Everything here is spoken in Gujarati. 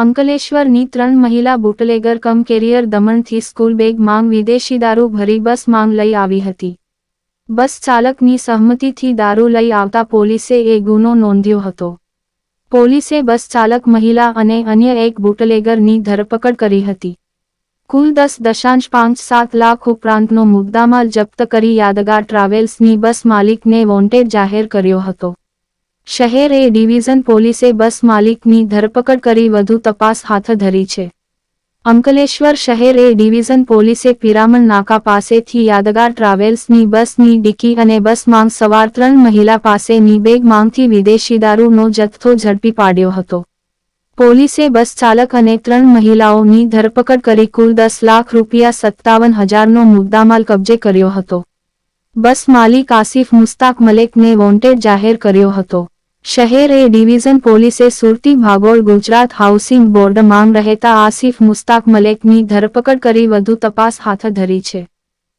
અંકલેશ્વરની ત્રણ મહિલા બુટલેગર કમ કેરિયર દમણથી સ્કૂલ બેગ માંગ વિદેશી દારૂ ભરી બસ માંગ લઈ આવી હતી. બસ ચાલકની સહમતિથી દારૂ લઈ આવતા પોલીસે એ ગુનો નોંધ્યો હતો. પોલીસે બસ ચાલક મહિલા અને અન્ય એક બુટલેગરની ધરપકડ કરી હતી. કુલ દસ દશાંશ પાંચ સાત લાખ ઉપરાંતનો મુદ્દામાલ જપ્ત કરી યાદગાર ટ્રાવેલ્સની બસ માલિકને વોન્ટેડ જાહેર કર્યો હતો. શહેર એ ડિવિઝન પોલીસે બસ માલિકની ધરપકડ કરી વધુ તપાસ હાથ ધરી છે. અંકલેશ્વર શહેર એ ડિવિઝન પોલીસે પિરામણ નાકા પાસેથી યાદગાર ટ્રાવેલ્સની બસની ડિકી અને બસ માંગ સવાર ત્રણ મહિલા પાસેની બેગ માંગથી વિદેશી દારૂનો જથ્થો ઝડપી પાડ્યો હતો. પોલીસે બસ ચાલક અને ત્રણ મહિલાઓની ધરપકડ કરી કુલ દસ લાખ રૂપિયા સત્તાવન હજારનો મુદ્દામાલ કબજે કર્યો હતો. બસ માલિક આસિફ મુસ્તાક મલેકને વોન્ટેડ જાહેર કર્યો હતો. શહેર એ ડિવિઝન પોલીસે સુરતી ભાગોળ ગુજરાત હાઉસિંગ બોર્ડ માંગ રહેતા આસિફ મુસ્તાક મલેકની ધરપકડ કરી વધુ તપાસ હાથ ધરી છે.